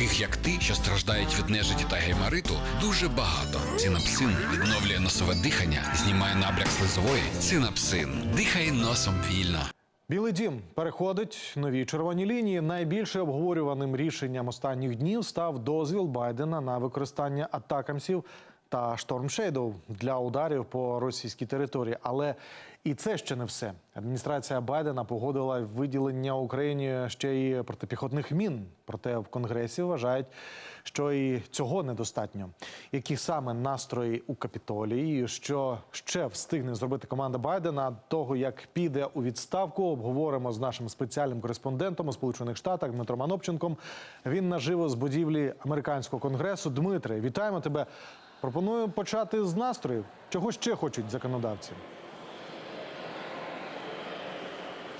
таких як ти, що страждають від нежиті та геймариту, дуже багато. Синапсин відновлює носове дихання, знімає набряк слизової. Синапсин Дихай носом вільно. Білий дім переходить нові червоні лінії. Найбільше обговорюваним рішенням останніх днів став дозвіл Байдена на використання атакамсів та штормшейдов для ударів по російській території. Але і це ще не все. Адміністрація Байдена погодила виділення Україні ще й протипіхотних мін. Проте в Конгресі вважають, що і цього недостатньо. Які саме настрої у Капітолії, що ще встигне зробити команда Байдена того, як піде у відставку, обговоримо з нашим спеціальним кореспондентом у Сполучених Штатах Дмитром Анопченком. Він наживо з будівлі американського конгресу. Дмитре, вітаємо тебе. Пропоную почати з настроїв. Чого ще хочуть законодавці?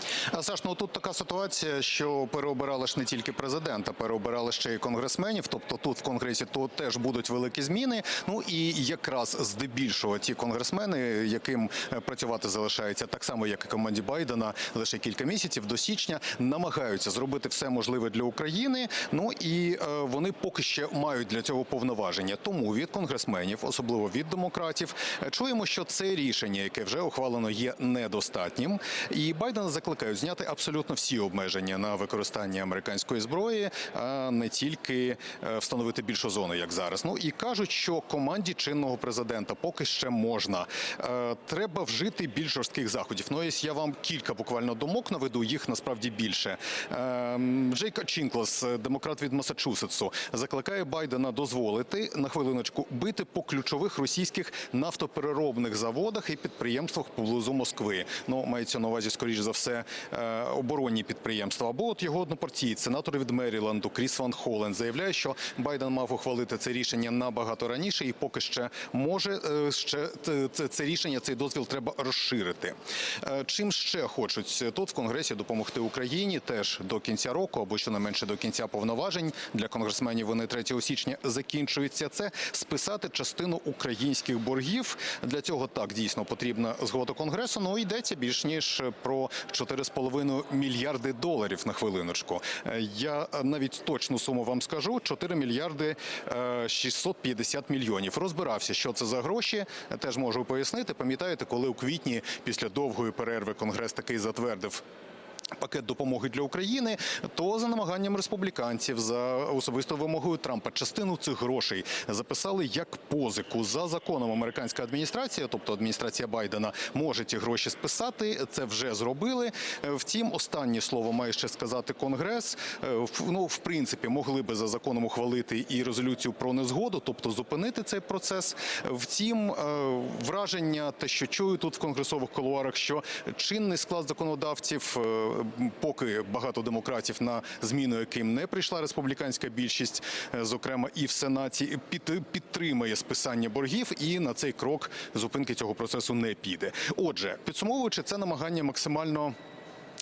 А, Саш, ну тут така ситуація, що переобирали ж не тільки президента, переобирали ще й конгресменів. Тобто тут в конгресі то теж будуть великі зміни. Ну і якраз здебільшого ті конгресмени, яким е, працювати залишається так само, як і команді Байдена, лише кілька місяців до січня, намагаються зробити все можливе для України. Ну і е, вони поки ще мають для цього повноваження. Тому від конгресменів, особливо від демократів, е, чуємо, що це рішення, яке вже ухвалено, є недостатнім. І Байдена закликають зняти абсолютно всі обмеження на використання американської зброї, а не тільки е, встановити більшу зону, як зараз. Ну і кажуть, що команді чинного президента поки ще можна. Е, Треба вжити більш жорстких заходів. Ну, ось я вам кілька буквально думок наведу, їх насправді більше. Е, Джейка Чінклас, демократ від Масачусетсу, закликає Байдена дозволити на хвилиночку бити по ключових російських нафтопереробних заводах і підприємствах поблизу Москви. Ну мається на увазі, скоріш за все, оборонні підприємства. Або от його однопартієць, сенатор від Меріланду Кріс Ван Холен, заявляє, що Байден мав ухвалити це рішення набагато раніше, і поки ще може е, ще це, це, це рішення, цей дозвіл треба розширити. Е, Чим ще хочуть тут в конгресі допомогти Україні теж до кінця року, або щонайменше до кінця повноважень для конгресменів. Вони 3 січня закінчуються. Це списати частину українських боргів. Для цього так дійсно потрібна згода конгресу. Ну йдеться більш ніж про 4,5 мільярди доларів на хвилиночку. Е, Я навіть точну суму вам скажу: 4 мільярди е, 650 мільйонів. Розбирався, що це за гроші. Теж можу пояснити. Пам'ятаєте, коли у квітні після довгої перерви конгрес таки затвердив. Пакет допомоги для України, то за намаганням республіканців, за особистою вимогою Трампа, частину цих грошей записали як позику за законом. Американська адміністрація, тобто адміністрація Байдена, може ті гроші списати. Це вже зробили. Е, Втім, останнє слово має ще сказати Конгрес. Е, Ну, в принципі, могли би за законом ухвалити і резолюцію про незгоду, тобто зупинити цей процес. Втім, е, враження, те, що чую тут в конгресових колуарах, що чинний склад законодавців, поки багато демократів на зміну яким не прийшла республіканська більшість, е, зокрема і в сенаті, під, підтримає списання боргів, і на цей крок зупинки цього процесу не піде. Отже, підсумовуючи це намагання максимально.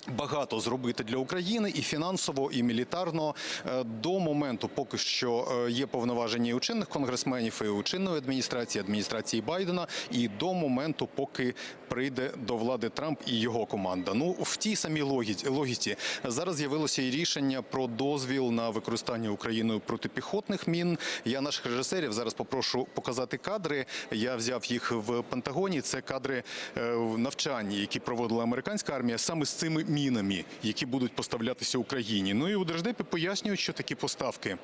Багато зробити для України і фінансово, і мілітарно Е, до моменту, поки що е, є повноваження і у чинних конгресменів, і у чинної адміністрації, адміністрації Байдена, і до моменту, поки прийде до влади Трамп і його команда. Ну в тій самій логіці, зараз з'явилося і рішення про дозвіл на використання Україною протипіхотних мін. Я наших режисерів зараз попрошу показати кадри. Я взяв їх в Пентагоні. Це кадри е, навчання, які проводила американська армія, саме з цими мінами, які будуть поставлятися Україні. Ну і у Держдепі пояснюють, що такі поставки.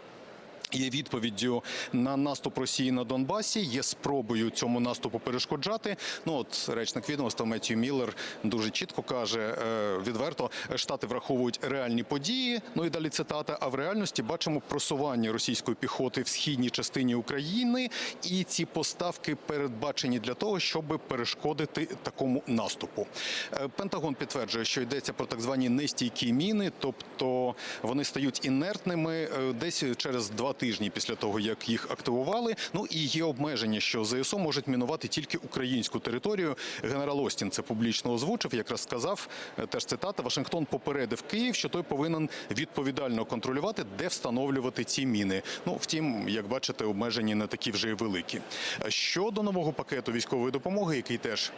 Є відповіддю на наступ Росії на Донбасі, є спробою цьому наступу перешкоджати. Ну от речник відомства Меттью Міллер дуже чітко каже е, відверто: штати враховують реальні події. Ну і далі цитата. А в реальності бачимо просування російської піхоти в східній частині України, і ці поставки передбачені для того, щоб перешкодити такому наступу. Е, Пентагон підтверджує, що йдеться про так звані нестійкі міни, тобто вони стають інертними е, десь через два тижні після того, як їх активували. Ну і є обмеження, що ЗСУ можуть мінувати тільки українську територію. Генерал Остін це публічно озвучив. Якраз сказав е, теж цитата. Вашингтон попередив Київ, що той повинен відповідально контролювати, де встановлювати ці міни. Ну втім, як бачите, обмеження не такі вже й великі. Е, Щодо нового пакету військової допомоги, який теж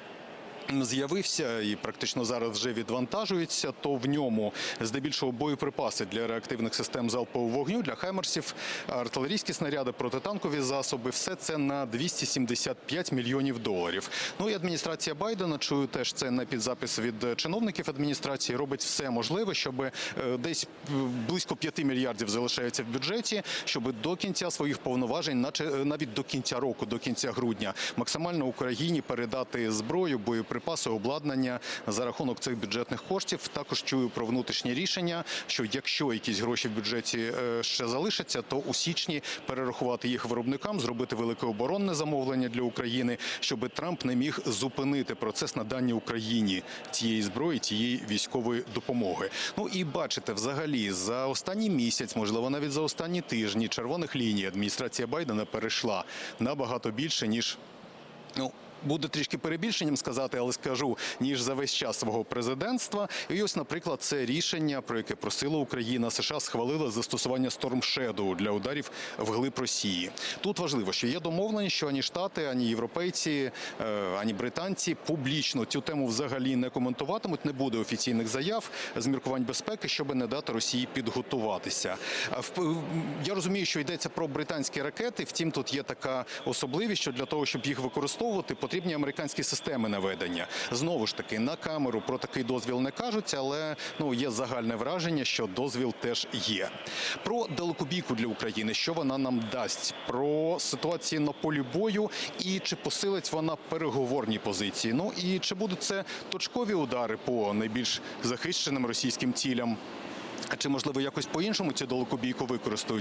з'явився і практично зараз вже відвантажується, то в ньому здебільшого боєприпаси для реактивних систем залпового вогню, для хаймерсів, артилерійські снаряди, протитанкові засоби. Все це на 275 мільйонів доларів. Ну і адміністрація Байдена чую теж це на підзапис від чиновників адміністрації. Робить все можливе, щоб е, десь е, близько 5 мільярдів залишається в бюджеті, щоб до кінця своїх повноважень, наче е, навіть до кінця року, до кінця грудня, максимально Україні передати зброю, боєприпаси, обладнання за рахунок цих бюджетних коштів. Також чую про внутрішні рішення, що якщо якісь гроші в бюджеті е, ще залишаться, то у січні перерахувати їх виробникам, зробити велике оборонне замовлення для України, щоб Трамп не міг зупинити процес надання Україні цієї зброї, цієї військової допомоги. Ну і бачите, взагалі за останній місяць, можливо, навіть за останні тижні, червоних ліній адміністрація Байдена перейшла набагато більше ніж ну. Буде трішки перебільшенням сказати, але скажу ніж за весь час свого президентства. І ось, наприклад, це рішення, про яке просила Україна. США схвалили застосування Storm Shadow для ударів вглиб Росії. Тут важливо, що є домовлення, що ані штати, ані європейці, е, ані британці публічно цю тему взагалі не коментуватимуть. Не буде офіційних заяв з міркувань безпеки, щоб не дати Росії підготуватися. Я розумію, що йдеться про британські ракети. Втім, тут є така особливість, що для того, щоб їх використовувати, потрібні американські системи наведення. Знову ж таки, на камеру про такий дозвіл не кажуть, але ну є загальне враження, що дозвіл теж є. Про далекобійку для України, що вона нам дасть, про ситуацію на полі бою і чи посилить вона переговорні позиції. Ну і чи будуть це точкові удари по найбільш захищеним російським цілям. А чи можливо якось по-іншому цю далекобійку використають?